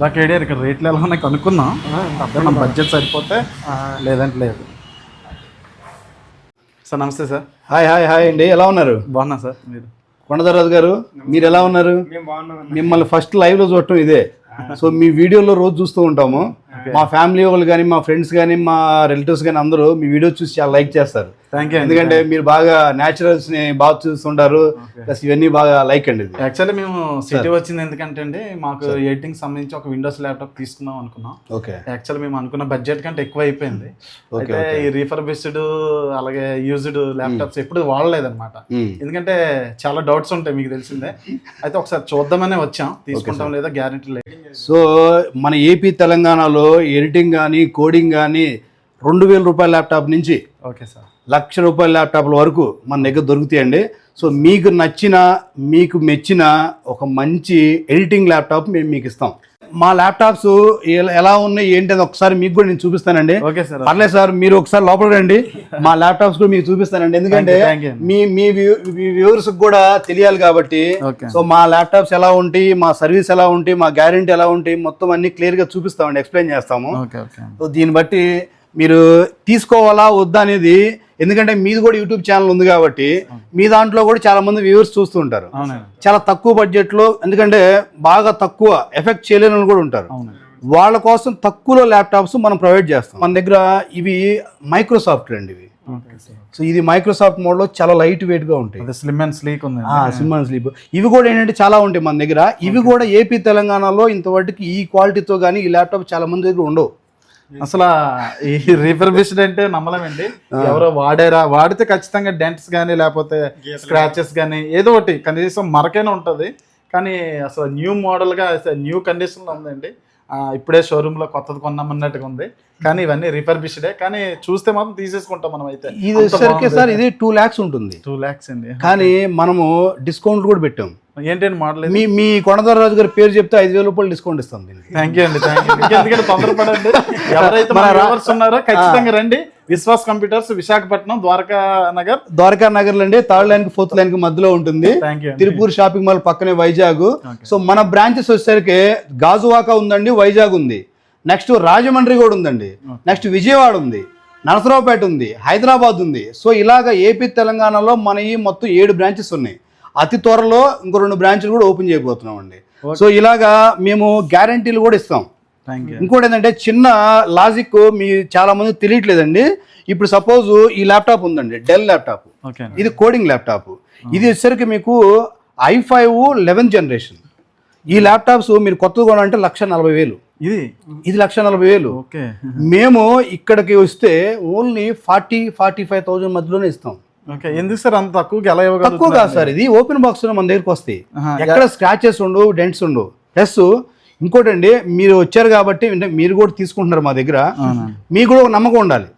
దాకా ఏడియారు ఇక్కడ రేట్లు ఎలా ఉన్నాయి కనుక్కుందాం. మన బడ్జెట్ సరిపోతే లేదంటే లేదు. సార్ నమస్తే సార్. హాయ్ హాయ్ హాయ్ అండి. ఎలా ఉన్నారు? బాగున్నా సార్ మీరు? కొండదరాజు గారు మీరు ఎలా ఉన్నారు? మిమ్మల్ని ఫస్ట్ లైవ్లో చూడటం ఇదే. సో మీ వీడియోలో రోజు చూస్తూ ఉంటాము. మా ఫ్యామిలీ వాళ్ళు కానీ మా ఫ్రెండ్స్ కానీ మా రిలేటివ్స్ కానీ అందరూ మీ వీడియో చూసి చాలా లైక్ చేస్తారు. థ్యాంక్ యూ ఎందుకంటే మీరు బాగా న్యాచురల్స్ని బాగా చూస్తుంటారు ప్లస్ ఇవన్నీ బాగా లైక్ అండి యాక్చువల్లీ మేము సిటీ వచ్చింది ఎందుకంటే అండి మాకు ఎడిటింగ్ సంబంధించి ఒక విండోస్ ల్యాప్టాప్ తీసుకుందాం అనుకున్నాం. ఓకే యాక్చువల్ మేము అనుకున్న బడ్జెట్ కంటే ఎక్కువ అయిపోయింది అయితే ఈ రీఫర్బిస్డ్ అలాగే యూజ్డ్ ల్యాప్టాప్స్ ఎప్పుడు వాడలేదన్నమాట. ఎందుకంటే చాలా డౌట్స్ ఉంటాయి మీకు తెలిసిందే. అయితే ఒకసారి చూద్దామనే వచ్చాం. తీసుకుంటాం లేదా గ్యారెంటీ లేదు. సో మన ఏపీ తెలంగాణలో ఎడిటింగ్ కానీ కోడింగ్ కానీ రెండు వేల రూపాయల ల్యాప్టాప్ నుంచి ఓకే సార్ లక్ష రూపాయల ల్యాప్టాప్ల వరకు మన దగ్గర దొరుకుతాయండి. సో మీకు నచ్చిన మీకు మెచ్చిన ఒక మంచి ఎడిటింగ్ ల్యాప్టాప్ మేము మీకు ఇస్తాం. మా ల్యాప్టాప్స్ ఎల- ఉన్నాయి ఏంటి అని ఒకసారి మీకు కూడా నేను చూపిస్తానండి. ఓకే సార్ పర్లేదు సార్ మీరు ఒకసారి లోపల రండి. మా ల్యాప్టాప్స్ కూడా మీకు చూపిస్తానండి. ఎందుకంటే. మీ మీ వ్యూవర్స్ కూడా తెలియాలి కాబట్టి. సో మా ల్యాప్టాప్స్ ఎలా ఉంటాయి మా సర్వీస్ ఎలా ఉంటాయి మా గ్యారెంటీ ఎలా ఉంటాయి మొత్తం అన్ని క్లియర్గా చూపిస్తామండి ఎక్స్ప్లెయిన్ చేస్తాము. సో దీన్ని బట్టి మీరు తీసుకోవాలా వద్దా అనేది ఎందుకంటే మీది కూడా యూట్యూబ్ ఛానల్ ఉంది కాబట్టి మీ దాంట్లో కూడా చాలా మంది వ్యూవర్స్ చూస్తూ ఉంటారు. చాలా తక్కువ బడ్జెట్లో ఎందుకంటే బాగా తక్కువ ఎఫెక్ట్ చేయలేని కూడా ఉంటారు. వాళ్ళ కోసం తక్కువలో ల్యాప్టాప్స్ మనం ప్రొవైడ్ చేస్తాం. మన దగ్గర ఇవి మైక్రోసాఫ్ట్ అండి ఇవి. సో ఇది మైక్రోసాఫ్ట్ మోడ్లో చాలా లైట్ వెయిట్గా ఉంటాయి. స్లిమ్ అండ్ స్లీక్ ఉంది. సిమ్మన్ స్లీప్. ఇవి కూడా ఏంటంటే చాలా ఉంటాయి మన దగ్గర. ఇవి కూడా ఏపీ తెలంగాణలో ఇంతవరకు ఈ క్వాలిటీతో కానీ ఈ ల్యాప్టాప్ చాలా మంది దగ్గర ఉండవు. అసలు ఈ రీఫర్బిష్డ్ అంటే నమ్మలేమండి. ఎవరో వాడారా? వాడితే ఖచ్చితంగా డెంట్స్ కానీ లేకపోతే స్క్రాచెస్ కానీ ఏదో ఒకటి కనీసం మరకైనా ఉంటుంది. కానీ అసలు న్యూ మోడల్గా న్యూ కండిషన్లో ఉందండి. ఇప్పుడే షోరూంలో కొత్తది కొన్నామన్నట్టుగా ఉంది. కానీ ఇవన్నీ రిఫర్బిష్డే కానీ చూస్తే మాత్రం తీసేసుకుంటాం మనం అయితే. ఇది వచ్చేసరికి సార్ ఇది టూ ల్యాక్స్ ఉంటుంది. టూ ల్యాక్స్ అండి. కానీ మనము డిస్కౌంట్ కూడా పెట్టాం. ఏంటండి మోడల్ మీ మీ రాజు గారి పేరు చెప్తే ఐదు వేల రూపాయలు డిస్కౌంట్ ఇస్తాం దీనికి. థ్యాంక్ యూ అండి థ్యాంక్ యూ ఎందుకంటే తొందరపడండి. ఎవరైతే మన వ్యూవర్స్ ఉన్నారో ఖచ్చితంగా రండి. విశ్వాస్ కంప్యూటర్స్ విశాఖపట్నం ద్వారకా నగర్ ద్వారకా నగర్ అండి థర్డ్ లైన్కి ఫోర్త్ లైన్కి మధ్యలో ఉంటుంది. తిరుపూర్ షాపింగ్ మాల్ పక్కనే వైజాగ్. సో మన బ్రాంచెస్ వచ్చేసరికి గాజువాక ఉందండి వైజాగ్ ఉంది. నెక్స్ట్ రాజమండ్రి కూడా ఉందండి. నెక్స్ట్ విజయవాడ ఉంది. నరసరావుపేట ఉంది. హైదరాబాద్ ఉంది. సో ఇలాగ ఏపీ తెలంగాణలో మన ఈ మొత్తం ఏడు బ్రాంచెస్ ఉన్నాయి. అతి త్వరలో ఇంకో రెండు బ్రాంచ్లు కూడా ఓపెన్ చేయబోతున్నాం అండి సో ఇలాగా మేము గ్యారంటీలు కూడా ఇస్తాం. ఇంకోటి ఏంటంటే చిన్న లాజిక్ మీ చాలా మంది తెలియట్లేదండి. ఇప్పుడు సపోజ్ ఈ ల్యాప్టాప్ ఉందండి డెల్ ల్యాప్టాప్. ఇది కోడింగ్ ల్యాప్టాప్. ఇది వచ్చేసరికి మీకు ఐ ఫైవ్ లెవెన్త్ జనరేషన్. ఈ ల్యాప్టాప్స్ మీరు కొత్తగా కొనాలంటే లక్ష నలభై వేలు. ఇది? ఇది లక్ష నలభై వేలు. మేము ఇక్కడికి వస్తే only forty forty five thousand మధ్యలోనే ఇస్తాం. ఓకే ఎందుకు సార్ అంత తక్కువకి ఎలా తక్కువ ఇవ్వగలుగుతున్నారు? కాదు సార్ ఇది ఓపెన్ బాక్స్ మన దగ్గరికి వస్తాయి. ఎక్కడ స్క్రాచెస్ ఉండవు డెంట్స్ ఉండవు ప్లస్ ఇంకోటండి మీరు వచ్చారు కాబట్టి మీరు కూడా తీసుకుంటున్నారు మా దగ్గర. మీకు కూడా ఒక నమ్మకం ఉండాలి.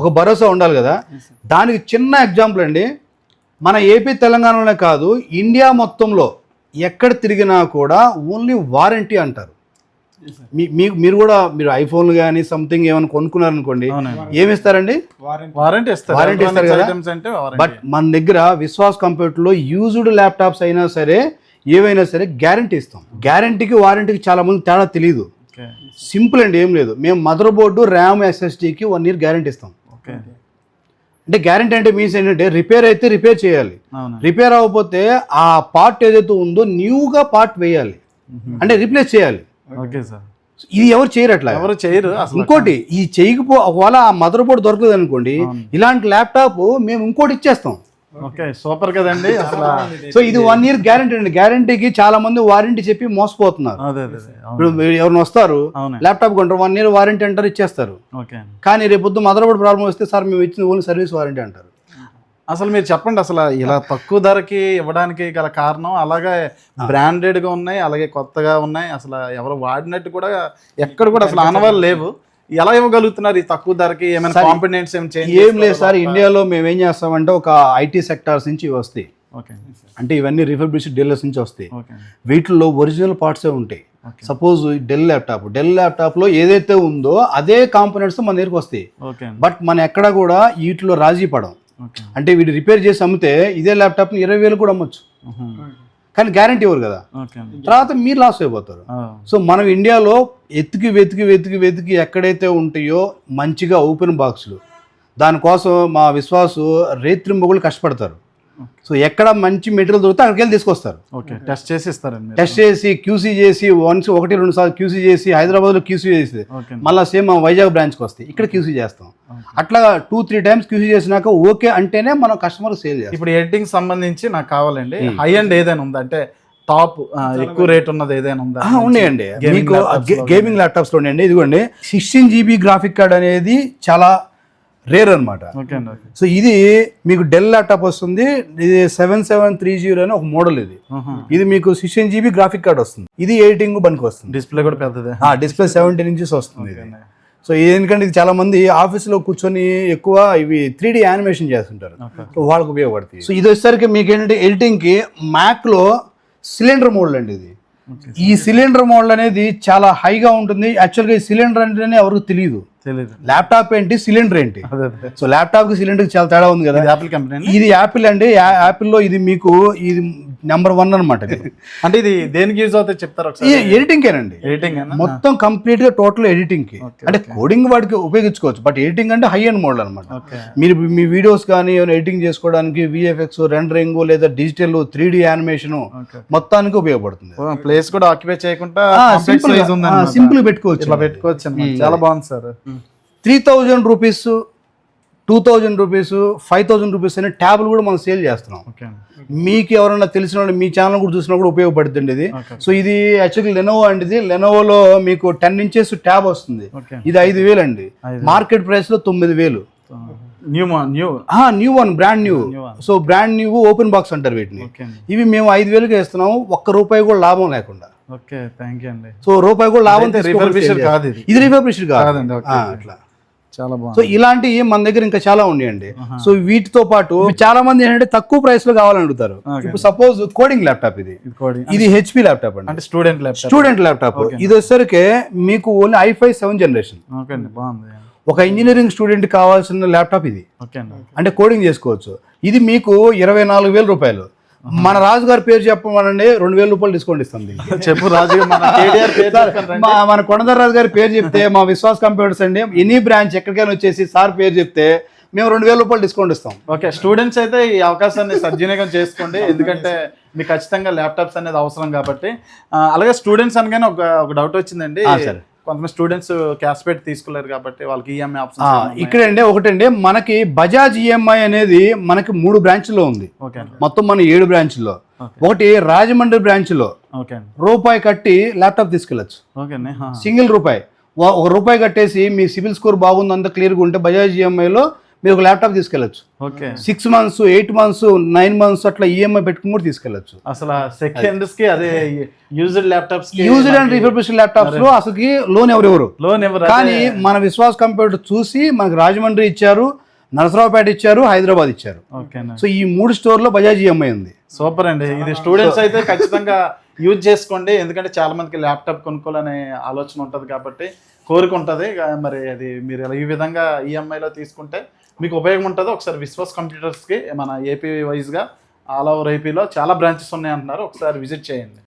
ఒక భరోసా ఉండాలి కదా. దానికి చిన్న ఎగ్జాంపుల్ అండి. మన ఏపీ తెలంగాణలోనే కాదు ఇండియా మొత్తంలో ఎక్కడ తిరిగినా కూడా ఓన్లీ వారంటీ అంటారు. మీ- మీకు మీరు కూడా మీరు ఐఫోన్లు కానీ సంథింగ్ ఏమైనా కొనుక్కున్నారనుకోండి ఏమి ఇస్తారండి? వారంటీ ఇస్తారు. వారంటీ ఇస్తారు కదా? ఐటమ్స్ అంటే వారంటీ బట్ మన దగ్గర విశ్వాస్ కంప్యూటర్లో యూజ్డ్ ల్యాప్టాప్స్ అయినా సరే ఏవైనా సరే గ్యారంటీ ఇస్తాం. గ్యారంటీకి వారంటీకి చాలా మంది తేడా తెలియదు సింపుల్ అండి ఏం లేదు. మేము మదర్ బోర్డు ర్యామ్ ఎస్ఎస్డికి వన్ ఇయర్ గ్యారంటీ ఇస్తాం. అంటే గ్యారంటీ అంటే మీన్స్ ఏంటంటే రిపేర్ అయితే రిపేర్ చేయాలి. రిపేర్ అవ్వకపోతే ఆ పార్ట్ ఏదైతే ఉందో న్యూగా పార్ట్ వేయాలి. అంటే రీప్లేస్ చేయాలి. ఓకే సార్ ఇది ఎవరు చేయరు అట్లా? ఎవరు చేయరు ఇంకోటి ఈ చేయకపో ఒకవేళ ఆ మదర్ బోర్డు దొరకలేదు అనుకోండి ఇలాంటి ల్యాప్టాప్ మేము ఇంకోటి ఇచ్చేస్తాం. ఓకే సూపర్ కదండి అసలు. సో ఇది వన్ ఇయర్ గ్యారంటీ అండి. గ్యారంటీకి చాలా మంది వారంటీ చెప్పి మోసపోతున్నారు. ఇప్పుడు మీరు ఎవరిని వస్తారు ల్యాప్టాప్ కొంటారు వన్ ఇయర్ వారంటీ అంటారు ఇచ్చేస్తారు. కానీ రేపొద్దు మదర్ బోర్డు ప్రాబ్లం వస్తే సార్ మేము ఇచ్చిన ఓన్లీ సర్వీస్ వారంటీ అంటారు. అసలు మీరు చెప్పండి అసలు ఇలా తక్కువ ధరకి ఇవ్వడానికి గల కారణం అలాగే బ్రాండెడ్గా ఉన్నాయి అలాగే కొత్తగా ఉన్నాయి అసలు ఎవరు వాడినట్టు కూడా ఎక్కడ కూడా అసలు ఆనవాళ్ళు లేవు. ఎలా ఇవ్వగలుగుతున్నారు ఈ తక్కువ ధరకి? ఏమైనా కాంపిడెంట్స్ ఏం లేదు సార్ ఇండియాలో మేము ఏం చేస్తామంటే ఒక ఐటీ సెక్టార్స్ నుంచి వస్తాయి. ఓకే. అంటే ఇవన్నీ రిఫర్బిష్డ్ డీలర్స్ నుంచి వస్తాయి. వీటిల్లో ఒరిజినల్ పార్ట్సే ఉంటాయి. సపోజ్ డెల్ ల్యాప్టాప్ డెల్ ల్యాప్టాప్లో ఏదైతే ఉందో అదే కాంపోనెంట్స్ మన దగ్గరికి వస్తాయి. బట్ మన ఎక్కడ కూడా వీటిలో రాజీ పడం అంటే వీడు రిపేర్ చేసి అమ్మితే ఇదే ల్యాప్టాప్ని ఇరవై వేలు కూడా అమ్మొచ్చు. కానీ గ్యారంటీ ఇవ్వరు కదా? తర్వాత మీరు లాస్ అయిపోతారు. సో మనం ఇండియాలో ఎతికి వెతికి వెతికి వెతికి ఎక్కడైతే ఉంటాయో మంచిగా ఓపెన్ బాక్సులు. దానికోసం మా విశ్వాసు రేత్రింబొగులు కష్టపడతారు. సో ఎక్కడ మంచి మెటీరియల్ దొరికితే అక్కడికి వెళ్ళి తీసుకొస్తారు. ఓకే. టెస్ట్ చేసి ఇస్తారండి? టెస్ట్ చేసి క్యూసీ చేసి వన్స్ ఒకటి రెండు సార్లు క్యూసీ చేసి హైదరాబాద్లో క్యూసీ చేసి. మళ్ళీ సేమ్ మా వైజాగ్ బ్రాంచ్కి వస్తాయి. ఇక్కడ క్యూసీ చేస్తాం. అట్లా టూ త్రీ టైమ్స్ క్యూసీ చేసినాక ఓకే అంటేనే మనం కస్టమర్ సేల్ చేస్తాం. ఇప్పుడు ఎడిటింగ్ సంబంధించి నాకు కావాలండి. హై అండ్ ఏదైనా ఉందా? అంటే టాప్ ఎక్కువ రేట్ ఉన్నది ఏదైనా ఉందా? ఉన్నాయండి. మీకు గేమింగ్ ల్యాప్టాప్స్లో ఉన్నాయండి ఇదిగోండి సిక్స్టీన్ జీబీ గ్రాఫిక్ కార్డ్ అనేది చాలా రేర్ అనమాట సో ఇది మీకు డెల్ ల్యాప్టాప్ వస్తుంది. ఇది సెవెన్ సెవెన్ త్రీ జీరో అని ఒక మోడల్ ఇది. ఇది మీకు సిక్స్టీన్ జీబీ గ్రాఫిక్ కార్డ్ వస్తుంది. ఇది ఎడిటింగ్ పనికి వస్తుంది. డిస్ప్లే కూడా పెద్దదే. డిస్ప్లే సెవెంటీన్ ఇంచెస్ వస్తుంది. సో ఎందుకంటే ఇది చాలా మంది ఆఫీస్లో కూర్చొని ఎక్కువ ఇవి త్రీ డి యానిమేషన్ చేస్తుంటారు. వాళ్ళకి ఉపయోగపడుతుంది. సో ఇది వచ్చేసరికి మీకు ఏంటంటే ఎడిటింగ్కి మ్యాక్లో సిలిండర్ మోడల్ అండి ఇది. ఈ సిలిండర్ మోడల్ అనేది చాలా హైగా ఉంటుంది. యాక్చువల్గా ఈ సిలిండర్ అంటేనే ఎవరికి తెలియదు. తెలీదు. ల్యాప్టాప్ ఏంటి? సిలిండర్ ఏంటి? సో ల్యాప్టాప్కి సిలిండర్కి చాలా తేడా ఉంది కదా? ఇది యాపిల్ కంపెనీ అండి ఇది యాపిల్ అండి. యాపిల్లో ఇది మీకు ఇది నెంబర్ వన్ అనమాట ఇది. అంటే ఇది దేనికి యూజ్ అవుతాయి చెప్తారు ఇది ఒకసారి ఎడిటింగ్కేనండి ఎడిటింగ్ మొత్తం కంప్లీట్గా టోటల్ ఎడిటింగ్కి. అంటే కోడింగ్ వాడికి ఉపయోగించుకోవచ్చు బట్ ఎడిటింగ్ అంటే హై అండ్ మోడల్ అనమాట మీరు మీ వీడియోస్ కానీ ఏమైనా ఎడిటింగ్ చేసుకోవడానికి విఎఫ్ఎక్స్ రెండరింగ్ లేదా డిజిటల్ త్రీ డి యానిమేషన్ మొత్తానికి ఉపయోగపడుతుంది. ప్లేస్ కూడా ఆక్యుపై చేయకుండా సింపుల్ సింపుల్ పెట్టుకోవచ్చు. పెట్టుకోవచ్చు. చాలా బాగుంది sir. Three thousand rupees two thousand rupees five thousand rupees అనే ట్యాబ్లు కూడా మనం సేల్ చేస్తున్నాం. మీకు ఎవరైనా తెలిసిన వాళ్ళు మీ ఛానల్ కూడా చూసినా కూడా ఉపయోగపడుతుంది ఇది. సో ఇది యాక్చువల్లీ లెనోవో అండి ఇది. లెనోవోలో మీకు టెన్ ఇంచెస్ ట్యాబ్ వస్తుంది. ఇది ఐదు వేలు అండి. మార్కెట్ ప్రైస్లో తొమ్మిది వేలు. New new new one brand new. So brand new open box అంటారు వీటిని. ఇవి మేము ఐదు వేలుకి వేస్తున్నాము ఒక్క రూపాయి కూడా లాభం లేకుండా. ఓకే థ్యాంక్ యూ అండి. సో రూపాయి కూడా లాభం ఇది. రిఫర్బిష్డ్ కాదు. అట్లా. చాలా సో ఇలాంటివి మన దగ్గర ఇంకా చాలా ఉన్నాయండి. సో వీటితో పాటు చాలా మంది ఏంటంటే తక్కువ ప్రైస్లో కావాలని అడుగుతారు. ఇప్పుడు సపోజ్ కోడింగ్ ల్యాప్టాప్ ఇది. ఇది హెచ్పి ల్యాప్టాప్ అండి. అంటే స్టూడెంట్ ల్యాప్టాప్. Student laptop. ఇది వచ్చేసరికి మీకు ఓన్లీ ఐఫై సెవెన్ జనరేషన్. బాగుంది. ఒక ఇంజనీరింగ్ స్టూడెంట్ కావాల్సిన ల్యాప్టాప్ ఇది. అంటే కోడింగ్ చేసుకోవచ్చు. ఇది మీకు ఇరవై నాలుగు వేల రూపాయలు. మన రాజు గారి పేరు చెప్పమనండి రెండు వేల రూపాయలు డిస్కౌంట్ ఇస్తాం దీనికి. చెప్పు రాజు గారు, మన కొండదర్ రాజు గారి పేరు చెప్తే మా విశ్వాస్ కంప్యూటర్స్ అండి ఎనీ బ్రాంచ్ ఎక్కడికైనా వచ్చేసి సార్ పేరు చెప్తే మేము రెండు వేల రూపాయలు డిస్కౌంట్ ఇస్తాం. ఓకే స్టూడెంట్స్ అయితే ఈ అవకాశాన్ని సద్వినియోగం చేసుకోండి ఎందుకంటే మీకు ఖచ్చితంగా ల్యాప్టాప్స్ అనేది అవసరం కాబట్టి. అలాగే స్టూడెంట్స్ అనగానే ఒక ఒక డౌట్ వచ్చిందండి. కొంతమంది స్టూడెంట్స్ క్యాష్ పెట్టి తీసుకోలేరు కాబట్టి వాళ్ళకి E ఈఎంఐ ఆ, ఆప్షన్ ఇక్కడండి ఒకటండి మనకి బజాజ్ ఈఎంఐ అనేది మనకి మూడు బ్రాంచ్లో ఉంది. అండి. మొత్తం మన ఏడు బ్రాంచ్లో. ఒకటి రాజమండ్రి బ్రాంచ్లో అండి. రూపాయి కట్టి ల్యాప్టాప్ తీసుకెళ్ళచ్చు. అండి. సింగిల్ రూపాయి. ఒక రూపాయి కట్టేసి మీ సిబిల్ స్కోర్ బాగుంది అంత క్లియర్గా ఉంటే బజాజ్ ఈఎంఐలో మీరు ఒక laptop తీసుకెళ్ళచ్చు. Okay. Six months eight months nine months అట్లా ఈఎంఐ పెట్టుకుని కూడా తీసుకెళ్ళచ్చు. అసలు సెకండ్స్కి అదే used laptops used and refurbished ల్యాప్టాప్స్లో అసలుకి లోన్ ఎవరెవరు? లోన్ ఎవరు? కానీ మన విశ్వాస్ కంప్యూటర్ చూసి మనకు రాజమండ్రి ఇచ్చారు నరసరావుపేట ఇచ్చారు హైదరాబాద్ ఇచ్చారు. సో ఈ మూడు స్టోర్లో బజాజ్ ఈఎంఐ ఉంది. సూపర్ అండి. ఇది స్టూడెంట్స్ అయితే ఖచ్చితంగా యూజ్ చేసుకోండి. ఎందుకంటే చాలా మందికి ల్యాప్టాప్ కొనుక్కోవాలనే ఆలోచన ఉంటుంది కాబట్టి కోరిక ఉంటుంది. మరి అది మీరు ఈ విధంగా E ఈఎంఐలో తీసుకుంటే మీకు ఉపయోగం ఉంటుంది ఒకసారి విశ్వాస్ కంప్యూటర్స్కి మన ఏపీ వైజ్గా ఆల్ ఓవర్ ఏపీలో చాలా బ్రాంచెస్ ఉన్నాయి అంటున్నారు ఒకసారి విజిట్ చేయండి.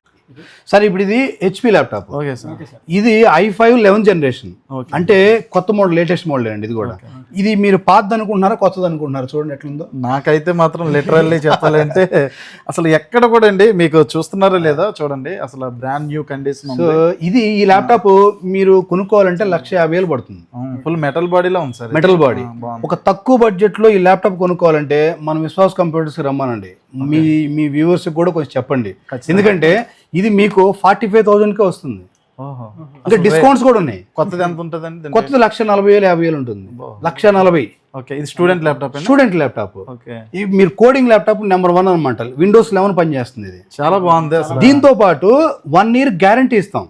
సరే ఇప్పుడు ఇది హెచ్పి ల్యాప్టాప్ ఓకే సార్. ఇది ఐ ఫైవ్ లెవెన్ జనరేషన్ అంటే కొత్త మోడల్ లేటెస్ట్ మోడల్ అండి ఇది కూడా. ఇది మీరు పాతది అనుకుంటున్నారా కొత్తది అనుకుంటున్నారా చూడండి ఎట్లుందో. నాకైతే మాత్రం లిటరల్లీ చెప్పాలంటే అసలు ఎక్కడ కూడా అండి మీకు చూస్తున్నారో లేదో చూడండి అసలు బ్రాండ్ న్యూ కండిషన్ సో ఇది ఈ ల్యాప్టాప్ మీరు కొనుక్కోవాలంటే లక్ష యాభై వేలు పడుతుంది. ఫుల్ మెటల్ బాడీలో ఉంది సార్ మెటల్ బాడీ. ఒక తక్కువ బడ్జెట్లో ఈ ల్యాప్టాప్ కొనుక్కోవాలంటే మన విశ్వాస్ కంప్యూటర్స్కి రమ్మనండి. మీ మీ వ్యూవర్స్ కూడా కొంచెం చెప్పండి. ఎందుకంటే ఇది మీకు ఫార్టీ ఫైవ్ థౌసండ్ కే వస్తుంది. ఓహో. ఇంకా డిస్కౌంట్స్ కూడా ఉన్నాయి. కొత్తది ఎంత ఉంటుందండి దీనికి? కొత్తది లక్ష నలభై వేలు యాభై వేలు ఉంటుంది. లక్ష నలభై. ఓకే ఇది student laptop student laptop. Okay. ఈ మీరు కోడింగ్ ల్యాప్టాప్ నెంబర్ వన్ అనమాట. విండోస్ లెవెన్ పనిచేస్తుంది ఇది. చాలా బాగుంది అసలు. దీంతో పాటు వన్ ఇయర్ గ్యారంటీ ఇస్తాం.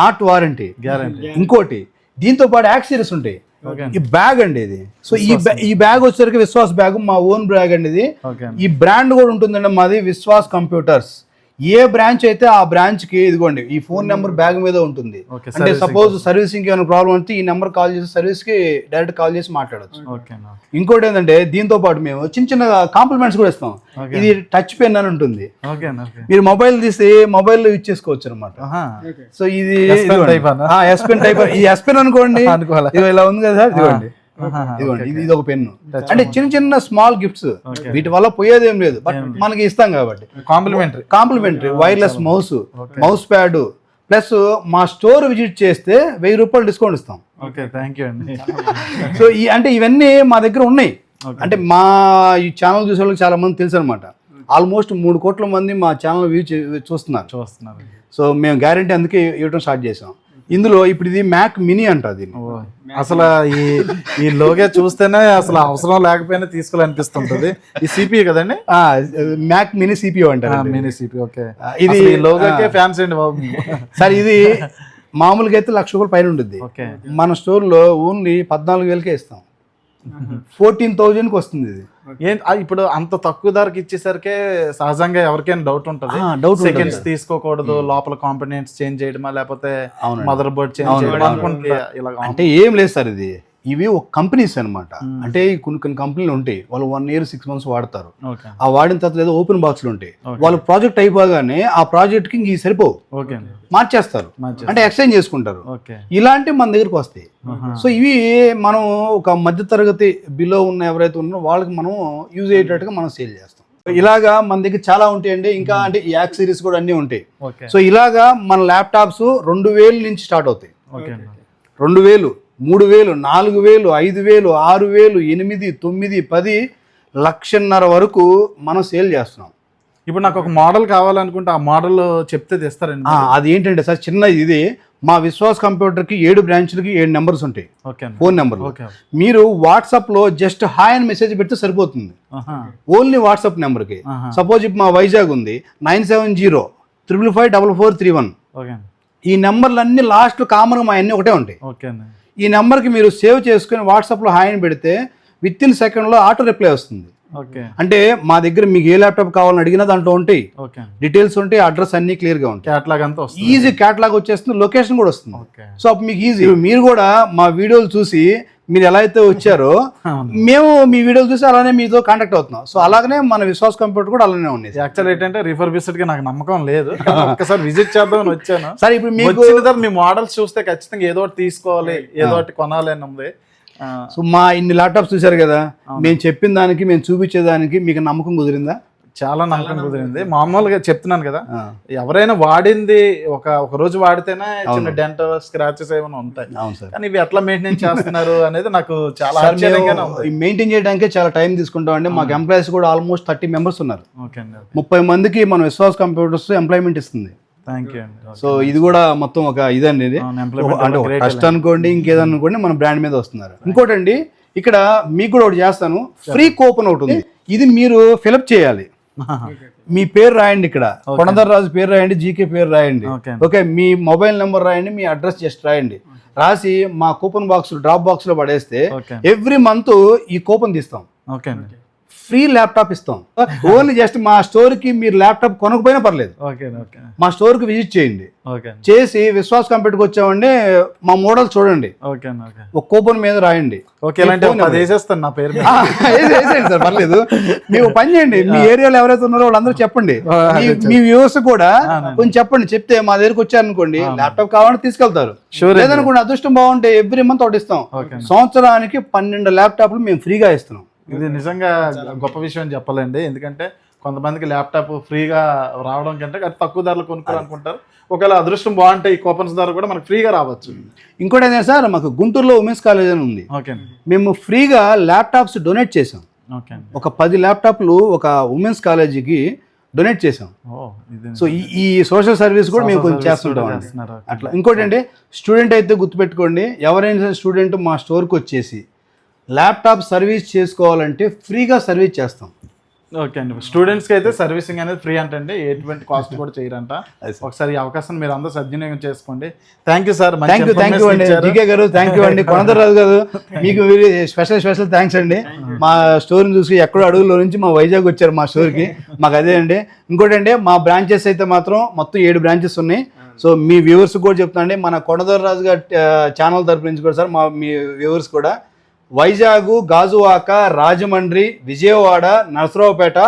నాట్ వారంటీ గ్యారంటీ ఇంకోటి దీంతో పాటు యాక్సరీస్ ఉంటాయి. ఓకే. ఈ బ్యాగ్ అండి ఇది. సో ఈ ఈ బ్యాగ్ వచ్చేసరికి విశ్వాస్ బ్యాగ్ మా ఓన్ బ్యాగ్ అండి ఇది. ఓకే. ఈ బ్రాండ్ కూడా ఉంటుందండి మాది విశ్వాస్ కంప్యూటర్స్ ఏ బ్రాంచ్ అయితే ఆ బ్రాంచ్కి ఇదిగోండి ఈ ఫోన్ నెంబర్ బ్యాగ్ మీద ఉంటుంది. అంటే సపోజ్ సర్వీసింగ్ ఏమైనా ప్రాబ్లం అయితే ఈ నెంబర్ కాల్ చేసి సర్వీస్కి డైరెక్ట్ కాల్ చేసి మాట్లాడొచ్చు. ఇంకోటి ఏంటంటే దీంతో పాటు మేము చిన్న చిన్న కాంప్లిమెంట్స్ కూడా ఇస్తాం. ఇది టచ్ పెన్ అని ఉంటుంది. మీరు మొబైల్ తీస్తే మొబైల్ యూజ్ చేసుకోవచ్చు అనమాట సో ఇది? ఎస్ పెన్ టైప్ ఈ ఎస్ పెన్ అనుకోండి. ఇలా ఉంది కదా ఇదిగోండి. ఇదిగోండి ఇది ఒక పెన్ను. అంటే చిన్న చిన్న స్మాల్ గిఫ్ట్స్ వీటి వల్ల పోయేది ఏం లేదు. బట్ మనకి ఇస్తాం కాబట్టి. Complimentary complimentary wireless mouse mouse pad plus మా స్టోర్ విజిట్ చేస్తే వెయ్యి రూపాయలు డిస్కౌంట్ ఇస్తాం. ఓకే థ్యాంక్ యూ అండి. సో ఈ అంటే ఇవన్నీ మా దగ్గర ఉన్నాయి. అంటే మా ఈ ఛానల్ చూసే వాళ్ళకి చాలా మంది తెలుసు అనమాట ఆల్మోస్ట్ మూడు కోట్ల మంది మా ఛానల్ వ్యూ చూస్తున్నారు. చూస్తున్నారు. సో మేము గ్యారంటీ అందుకే ఇవ్వడం స్టార్ట్ చేసాం. ఇందులో ఇప్పుడు ఇది మ్యాక్ మినీ అంట దీన్ని అసలు ఈ ఈ లోగే చూస్తేనే అసలు అవసరం లేకపోయినా తీసుకోవాలనిపిస్తుంటది. ఈ సిపి కదండి? మ్యాక్ మినీ సిపిఓ అంటారు మినీ సిపి ఓకే. ఇది- లోగోకే ఫ్యాన్స్ అండి బాబు. సార్ ఇది మామూలుగా అయితే లక్ష రూపాయలు పైన ఉంటుంది మన స్టోర్లో ఓన్లీ పద్నాలుగు వేలకే ఇస్తాం. ఫోర్టీన్ థౌజండ్కి వస్తుంది ఇది. ఏం ఇప్పుడు అంత తక్కువ ధరకి ఇచ్చేసరికి సహజంగా ఎవరికైనా డౌట్ ఉంటది. ఉంటుంది. సెకండ్స్ తీసుకోకూడదు లోపల కాంపోనెంట్స్ చేంజ్ చేయడమా లేకపోతే. మదర్ బోర్డ్ చేంజ్ చేయడం అనుకుంటే ఇలా అంటే ఏం లేదు సార్ ఇది. ఇవి ఒక కంపెనీస్ అన్నమాట. అంటే కొన్ని కొన్ని కంపెనీలు ఉంటాయి. వాళ్ళు వన్ ఇయర్ సిక్స్ మంత్స్ వాడతారు. ఆ వాడిన తర్వాత ఏదో ఓపెన్ బాక్స్లు ఉంటాయి. వాళ్ళు ప్రాజెక్ట్ అయిపోగానే ఆ ప్రాజెక్ట్కి ఇంక ఇవి సరిపోవు. మార్చేస్తారు. అంటే ఎక్స్చేంజ్ చేసుకుంటారు. ఓకే. ఇలాంటివి మన దగ్గరికి వస్తాయి. సో ఇవి మనం ఒక మధ్యతరగతి బిలో ఉన్న ఎవరైతే ఉన్నారో వాళ్ళకి మనం యూజ్ అయ్యేటట్టుగా మనం సేల్ చేస్తాం. ఇలాగా మన దగ్గర చాలా ఉంటాయండి. ఇంకా అంటే యాక్ సిరీస్ కూడా అన్నీ ఉంటాయి. సో ఇలాగా మన ల్యాప్టాప్స్ రెండు వేలు నుంచి స్టార్ట్ అవుతాయి. రెండు వేలు. మూడు వేలు నాలుగు వేలు ఐదు వేలు ఆరు వేలు ఎనిమిది తొమ్మిది పది లక్షన్నర వరకు మనం సేల్ చేస్తున్నాం. ఇప్పుడు నాకు ఒక మోడల్ కావాలనుకుంటే ఆ మోడల్ చెప్తే తెస్తారండి అది ఏంటంటే సార్ చిన్న ఇది. మా విశ్వాస్ కంప్యూటర్కి ఏడు బ్రాంచ్లకి ఏడు నెంబర్స్ ఉంటాయి. ఫోన్ నెంబర్లు. ఓకే మీరు వాట్సాప్లో జస్ట్ హాయ్ అని మెసేజ్ పెడితే సరిపోతుంది. ఓన్లీ వాట్సాప్ నెంబర్కి. సపోజ్ ఇప్పుడు మా వైజాగ్ ఉంది nine seven zero triple five double four three one. ఈ నెంబర్లు అన్ని లాస్ట్ కామన్గా మా అన్ని ఒకటే ఉంటాయి. ఈ నెంబర్కి మీరు సేవ్ చేసుకుని వాట్సాప్లో హాయ్ అని పెడితే విత్ ఇన్ సెకండ్లో ఆటో రిప్లై వస్తుంది. ఓకే. అంటే మా దగ్గర మీకు ఏ ల్యాప్టాప్ కావాలని అడిగినా దాంట్లో ఉంటాయి. డీటెయిల్స్ ఉంటాయి అడ్రస్ అన్ని క్లియర్గా ఉంటాయి. క్యాట్లాగ్ అంతా వస్తుంది. ఈజీ క్యాటలాగ్ వచ్చేస్తుంది లొకేషన్ కూడా వస్తుంది. సో అప్పుడు మీకు ఈజీ. మీరు కూడా మా వీడియోలు చూసి మీరు ఎలా అయితే వచ్చారో. మేము మీ వీడియోలు చూసి అలానే మీతో కాంటాక్ట్ అవుతున్నాం. సో అలాగనే మన విశ్వాస్ కంప్యూటర్ కూడా అలానే ఉన్నాయి యాక్చువల్ ఏంటంటే రిఫర్బిస్డ్గా నాకు నమ్మకం లేదు. ఒక్కసారి విజిట్ చేద్దామని వచ్చాను. సరే ఇప్పుడు మీకు మీ మోడల్స్ చూస్తే ఖచ్చితంగా ఏదో ఒకటి తీసుకోవాలి ఏదో ఒకటి కొనాలి అని ఉంది. సో మా ఇన్ని ల్యాప్టాప్స్ చూశారు కదా మేము చెప్పిన దానికి మేము చూపించేదానికి మీకు నమ్మకం కుదిరిందా? చాలా నమ్మకం కుదిరింది. మామూలుగా చెప్తున్నాను కదా ఎవరైనా వాడింది ఒక ఒక రోజు వాడితేనే చిన్న డెంట్ స్క్రాచెస్ ఏమైనా ఉంటాయి. అవును సార్. కానీ ఇవి ఎట్లా మెయింటైన్ చేస్తున్నారు అనేది నాకు చాలా ఆశ్చర్యంగానే ఉంది. మెయింటైన్ చేయడానికే చాలా టైం తీసుకుంటాం అండి మాకు ఎంప్లాయీస్ కూడా ఆల్మోస్ట్ థర్టీ మెంబర్స్ ఉన్నారు. ముప్పై మందికి మన విశ్వాస్ కంప్యూటర్స్ ఎంప్లాయ్మెంట్ ఇస్తుంది. థ్యాంక్ యూ అండి. సో ఇది కూడా మొత్తం ఒక ఇదండి ఇది. అంటే అనుకోండి ఇంకేదన్నా అనుకోండి మన బ్రాండ్ మీద వస్తున్నారు. ఇంకోటండి ఇక్కడ మీకు కూడా ఒకటి చేస్తాను. ఫ్రీ కూపన్ ఒకటి ఉంది ఇది మీరు ఫిలప్ చేయాలి. మీ పేరు రాయండి ఇక్కడ. రాజు పేరు రాయండి జీకే పేరు రాయండి. ఓకే మీ మొబైల్ నెంబర్ రాయండి మీ అడ్రస్ జస్ట్ రాయండి. రాసి మా కూపన్ బాక్స్ డ్రాప్ బాక్స్లో పడేస్తే ఎవ్రీ మంత్ ఈ కూపన్ తీస్తాం. ఓకే ఫ్రీ ల్యాప్టాప్ ఇస్తాం. ఓన్లీ జస్ట్ మా స్టోర్కి మీరు ల్యాప్టాప్ కొనకపోయినా పర్లేదు. మా స్టోర్కి విజిట్ చేయండి. చేసి విశ్వాస్ కంప్యూటర్కి వచ్చామండి మా మోడల్ చూడండి. ఒక కూపన్ మీద రాయండి. నా పేరు వేసేయండి సార్ పర్లేదు. మీరు పని చేయండి. మీ ఏరియాలో ఎవరైతే ఉన్నారో వాళ్ళందరూ చెప్పండి. మీ- వ్యూవర్స్ కూడా కొంచెం చెప్పండి. చెప్తే మా దగ్గరికి వచ్చారనుకోండి ల్యాప్టాప్ కావాలంటే తీసుకెళ్తారు. లేదనుకోండి అదృష్టం బాగుంటే ఎవ్రీ మంత్ ఒకటి ఇస్తాం. సంవత్సరానికి పన్నెండు ల్యాప్టాప్లు మేము ఫ్రీగా ఇస్తున్నాం. ఇది నిజంగా గొప్ప విషయం అని చెప్పాలండి. ఎందుకంటే కొంతమందికి ల్యాప్టాప్ ఫ్రీగా రావడం కంటే అది తక్కువ ధరలు కొనుక్కోవాలనుకుంటారు ఒకవేళ అదృష్టం బాగుంటే ఈ కూపన్స్ ధర కూడా మనకు ఫ్రీగా రావచ్చు. ఇంకోటి ఏంటంటే సార్ మాకు గుంటూరులో ఉమెన్స్ కాలేజ్ అని ఉంది. ఓకే మేము ఫ్రీగా ల్యాప్టాప్స్ డొనేట్ చేసాం ఓకే ఒక పది ల్యాప్టాప్లు ఒక ఉమెన్స్ కాలేజీకి డొనేట్ చేసాం సో ఈ ఈ సోషల్ సర్వీస్ కూడా మేము కొంచెం చేస్తుంటాం. అట్లా. ఇంకోటి అంటే స్టూడెంట్ అయితే గుర్తుపెట్టుకోండి ఎవరైనా స్టూడెంట్ మా స్టోర్కి వచ్చేసి ల్యాప్టాప్ సర్వీస్ చేసుకోవాలంటే ఫ్రీగా సర్వీస్ చేస్తాం. ఓకే అండి. స్టూడెంట్స్కి అయితే సర్వీసింగ్ అనేది ఫ్రీ అంటండి. ఎటువంటి కాస్ట్ కూడా చేయరంట. ఒకసారి ఈ అవకాశం మీరు అందరూ సద్వినియోగం చేసుకోండి. Thank you sir thank you thank you అండి. జీకే గారు థ్యాంక్ యూ అండి. కొనదరాజు గారు మీకు స్పెషల్ స్పెషల్ థ్యాంక్స్ అండి. మా స్టోర్ని చూసి ఎక్కడో అడుగులో నుంచి మా వైజాగ్ వచ్చారు మా స్టోర్కి మాకు అదే అండి. ఇంకోటి అండి మా బ్రాంచెస్ అయితే మాత్రం మొత్తం ఏడు బ్రాంచెస్ ఉన్నాయి. సో మీ వ్యూవర్స్ కూడా చెప్తానండి. మన కొనదరాజు గారి ఛానల్ తరపు నుంచి కూడా సార్ మా మీ వ్యూవర్స్ కూడా వైజాగ్ గాజువాక రాజమండ్రి విజయవాడ నరసరావుపేట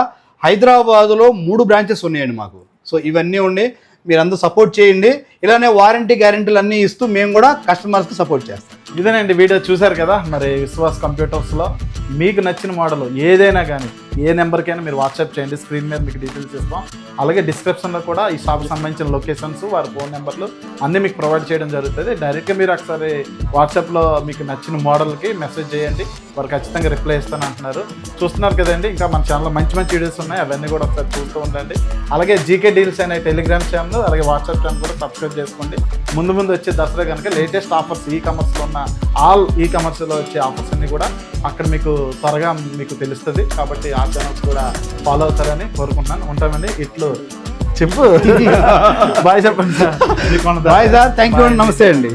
హైదరాబాదులో మూడు బ్రాంచెస్ ఉన్నాయండి మాకు. సో ఇవన్నీ ఉండి మీరందరూ సపోర్ట్ చేయండి. ఇలానే వారంటీ గ్యారెంటీలు అన్నీ ఇస్తూ మేము కూడా కస్టమర్స్కి సపోర్ట్ చేస్తాం. ఇదేనండి వీడియో చూశారు కదా? మరి విశ్వాస్ కంప్యూటర్స్లో మీకు నచ్చిన మోడల్ ఏదైనా కానీ ఏ నెంబర్కైనా మీరు వాట్సాప్ చేయండి స్క్రీన్ మీద మీకు డీటెయిల్స్ ఇస్తాం. అలాగే డిస్క్రిప్షన్లో కూడా ఈ షాప్కి సంబంధించిన లొకేషన్స్ వారి ఫోన్ నెంబర్లు అన్నీ మీకు ప్రొవైడ్ చేయడం జరుగుతుంది. డైరెక్ట్గా మీరు ఒకసారి వాట్సాప్లో మీకు నచ్చిన మోడల్కి మెసేజ్ చేయండి. వారు ఖచ్చితంగా రిప్లై ఇస్తాను అంటున్నారు. చూస్తున్నారు కదండి ఇంకా మన ఛానల్లో మంచి మంచి వీడియోస్ ఉన్నాయి. అవన్నీ కూడా ఒకసారి చూస్తూ ఉండండి. అలాగే జీకే డీల్స్ అనే టెలిగ్రామ్ ఛానల్ అలాగే వాట్సాప్ ఛానల్ కూడా సబ్స్క్రైబ్ చేసుకోండి. ముందు ముందు వచ్చే దసరా కనుక లేటెస్ట్ ఆఫర్స్ ఈ కమర్స్లో ఉన్న ఆల్ ఈ కమర్స్లో వచ్చే ఆఫర్స్ అన్ని కూడా అక్కడ మీకు త్వరగా మీకు తెలుస్తుంది. కాబట్టి ఆ ఛానల్స్ కూడా ఫాలో అవుతారని కోరుకుంటున్నాను. ఉంటామండి. ఇట్లు చెప్పు. బాయ్ చెప్పండి. బాయ్ సార్ థ్యాంక్ యూ అండి నమస్తే అండి.